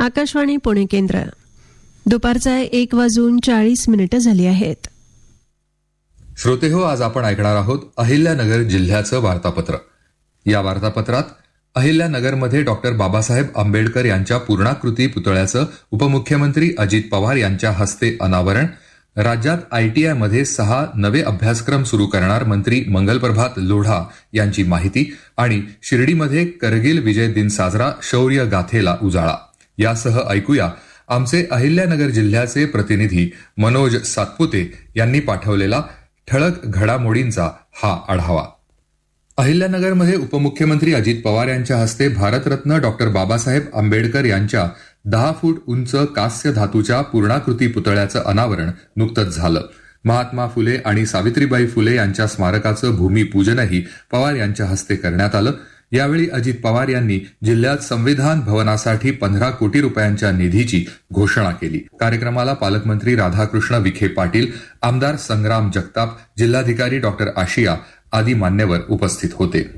आकाशवाणी पुणे केंद्र. दुपारचा एक वाजून चाळीस मिनिटं झाली आहेत. श्रोते हो आज आपण ऐकणार आहोत अहिल्यानगर जिल्ह्याचं वार्तापत्र. या वार्तापत्रात अहिल्यानगरमध्ये डॉक्टर बाबासाहेब आंबेडकर यांच्या पूर्णाकृती पुतळ्याचं उपमुख्यमंत्री अजित पवार यांच्या हस्ते अनावरण. राज्यात आयटीआयमध्ये सहा नवे अभ्यासक्रम सुरू करणार मंत्री मंगलप्रभात लोढा यांची माहिती आणि शिर्डीमध्ये करगिल विजय दिन साजरा शौर्य गाथेला उजाळा. यासह ऐकूया आमचे अहिल्यानगर जिल्ह्याचे प्रतिनिधी मनोज सातपुते यांनी पाठवलेला ठळक घडामोडींचा हा आढावा. अहिल्यानगरमध्ये उपमुख्यमंत्री अजित पवार यांच्या हस्ते भारतरत्न डॉक्टर बाबासाहेब आंबेडकर यांच्या दहा फूट उंच कास्य धातूच्या पूर्णाकृती पुतळ्याचं अनावरण नुकतंच झालं. महात्मा फुले आणि सावित्रीबाई फुले यांच्या स्मारकाचं भूमिपूजनही पवार यांच्या हस्ते करण्यात आलं. यावेळी अजित पवार यांनी जिल्ह्यात संविधान भवनासाठी पंधरा कोटी रुपयांच्या निधीची घोषणा केली. कार्यक्रमाला पालकमंत्री राधाकृष्ण विखे पाटील आमदार संग्राम जगताप जिल्हाधिकारी डॉक्टर आशिया आदी मान्यवर उपस्थित होते.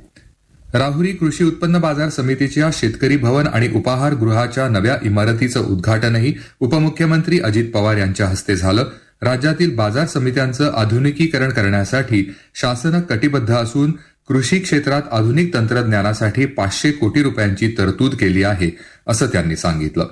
राहुरी कृषी उत्पन्न बाजार समितीच्या शेतकरी भवन आणि उपाहारगृहाच्या नव्या इमारतीचं उद्घाटनही उपमुख्यमंत्री अजित पवार यांच्या हस्ते झालं. राज्यातील बाजार समित्यांचं आधुनिकीकरण करण्यासाठी शासन कटिबद्ध असून कृषी क्षेत्रात आधुनिक तंत्रज्ञानासाठी पाचशे कोटी रुपयांची तरतूद केली आहे असं त्यांनी सांगितलं.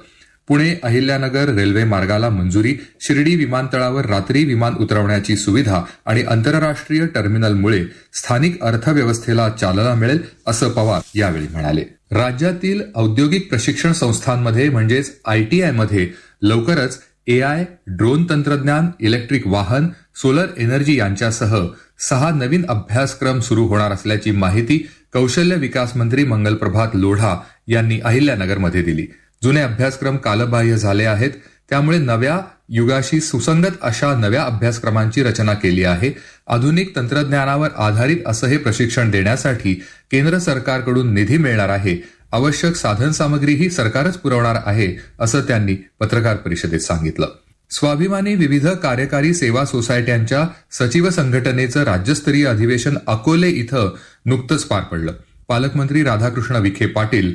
पुणे अहिल्यानगर रेल्वे मार्गाला मंजुरी शिर्डी विमानतळावर रात्री विमान उतरवण्याची सुविधा आणि आंतरराष्ट्रीय टर्मिनलमुळे स्थानिक अर्थव्यवस्थेला चालना मिळेल असं पवार यावेळी म्हणाले. राज्यातील औद्योगिक प्रशिक्षण संस्थांमध्ये म्हणजेच आयटीआयमध्ये लवकरच एआय ड्रोन तंत्रज्ञान इलेक्ट्रिक वाहन सोलर एनर्जी यांच्यासह सहा नवीन अभ्यासक्रम सुरू होणार असल्याची माहिती कौशल्य विकास मंत्री मंगलप्रभात लोढा यांनी अहिल्यानगरमध्ये दिली. जुने अभ्यासक्रम कालबाह्य झाले आहेत. त्यामुळे नव्या युगाशी सुसंगत अशा नव्या अभ्यासक्रमांची रचना केली आहे. आधुनिक तंत्रज्ञानावर आधारित असं हे प्रशिक्षण देण्यासाठी केंद्र सरकारकडून निधी मिळणार आहे. आवश्यक साधनसामग्रीही सरकारच पुरवणार आहे असं त्यांनी पत्रकार परिषदेत सांगितलं. स्वाभिमानी विविध कार्यकारी सेवा सोसायट्यांच्या सचिव संघटनेचं राज्यस्तरीय अधिवेशन अकोले इथं नुकतंच पार पडलं. पालकमंत्री राधाकृष्ण विखे पाटील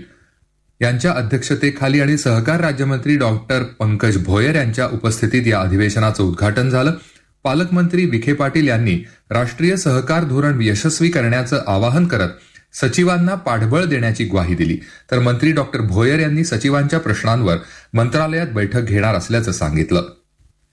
यांच्या अध्यक्षतेखाली आणि सहकार राज्यमंत्री डॉक्टर पंकज भोयर यांच्या उपस्थितीत या अधिवेशनाचं उद्घाटन झालं. पालकमंत्री विखे पाटील यांनी राष्ट्रीय सहकार धोरण यशस्वी करण्याचं आवाहन करत सचिवांना पाठबळ देण्याची ग्वाही दिली. तर मंत्री डॉक्टर भोयर यांनी सचिवांच्या प्रश्नांवर मंत्रालयात बैठक घेणार असल्याचं सांगितलं.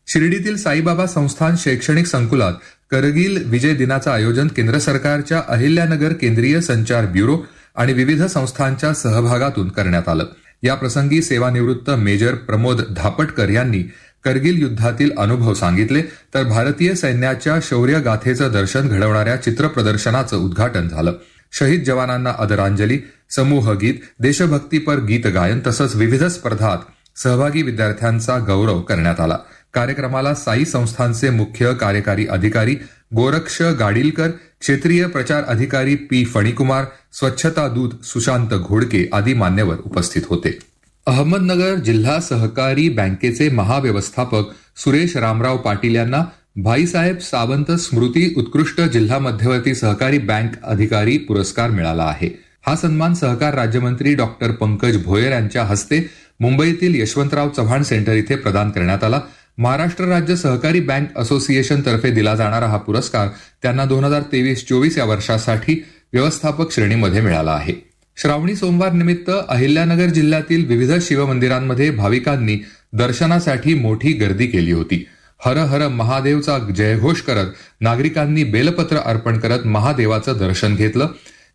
शिर्डीतील साईबाबा संस्थान शैक्षणिक संकुलात करगिल विजय दिनाचं आयोजन केंद्र सरकारच्या अहिल्यानगर केंद्रीय संचार ब्युरो आणि विविध संस्थांच्या सहभागातून करण्यात आलं. या प्रसंगी सेवानिवृत्त मेजर प्रमोद धापटकर यांनी करगिल युद्धातील अनुभव सांगितले तर भारतीय सैन्याच्या शौर्य गाथेचं दर्शन घडवणाऱ्या चित्र प्रदर्शनाचं उद्घाटन झालं. शहीद जवानांना आदरांजली समूह गीत देशभक्तीपर गीत गायन तसंच विविध स्पर्धात सहभागी विद्यार्थ्यांचा गौरव करण्यात आला. कार्यक्रमाला साई संस्थांचे मुख्य कार्यकारी अधिकारी गोरक्ष गाडीलकर क्षेत्रीय प्रचार अधिकारी पी फणीकुमार स्वच्छता दूत सुशांत घोडके आदी मान्यवर उपस्थित होते. अहमदनगर जिल्हा सहकारी बँकेचे महाव्यवस्थापक सुरेश रामराव पाटील यांना भाईसाहेब सावंत स्मृती उत्कृष्ट जिल्हा मध्यवर्ती सहकारी बँक अधिकारी पुरस्कार मिळाला आहे. हा सन्मान सहकार राज्यमंत्री डॉक्टर पंकज भोयर यांच्या हस्ते मुंबईतील यशवंतराव चव्हाण सेंटर इथे प्रदान करण्यात आला. महाराष्ट्र राज्य सहकारी बँक असोसिएशन तर्फे दिला जाणारा हा पुरस्कार त्यांना दोन हजार तेवीस चोवीस या वर्षासाठी व्यवस्थापक श्रेणीमध्ये मिळाला आहे. श्रावणी सोमवार निमित्त अहिल्यानगर जिल्ह्यातील विविध शिवमंदिरांमध्ये भाविकांनी दर्शनासाठी मोठी गर्दी केली होती. हर हर महादेवचा जयघोष करत नागरिकांनी बेलपत्र अर्पण करत महादेवाचं दर्शन घेतलं.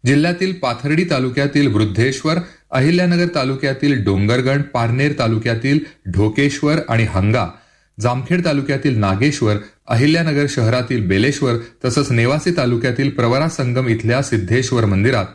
जिल्ह्यातील पाथर्डी तालुक्यातील वृद्धेश्वर अहिल्यानगर तालुक्यातील डोंगरगण पारनेर तालुक्यातील ढोकेश्वर आणि हंगा जामखेड तालुक्यातील नागेश्वर अहिल्यानगर शहरातील बेलेश्वर तसंच नेवासे तालुक्यातील प्रवरा संगम इथल्या सिद्धेश्वर मंदिरात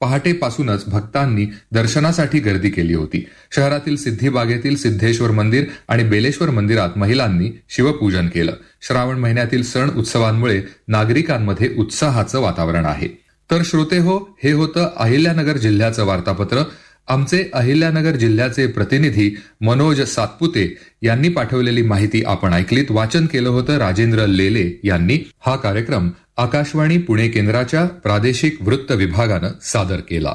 पहाटेपासूनच भक्तांनी दर्शनासाठी गर्दी केली होती. शहरातील सिद्धिबागेतील सिद्धेश्वर मंदिर आणि बेलेश्वर मंदिरात महिलांनी शिवपूजन केलं. श्रावण महिन्यातील सण उत्सवांमुळे नागरिकांमध्ये उत्साहाचं वातावरण आहे. तर श्रोते हो हे होतं अहिल्यानगर जिल्ह्याचं वार्तापत्र. आमचे अहिल्यानगर जिल्ह्याचे प्रतिनिधी मनोज सातपुते यांनी पाठवलेली माहिती आपण ऐकलीत. वाचन केलं होतं राजेंद्र लेले यांनी. हा कार्यक्रम आकाशवाणी पुणे केंद्राच्या प्रादेशिक वृत्त विभागानं सादर केला.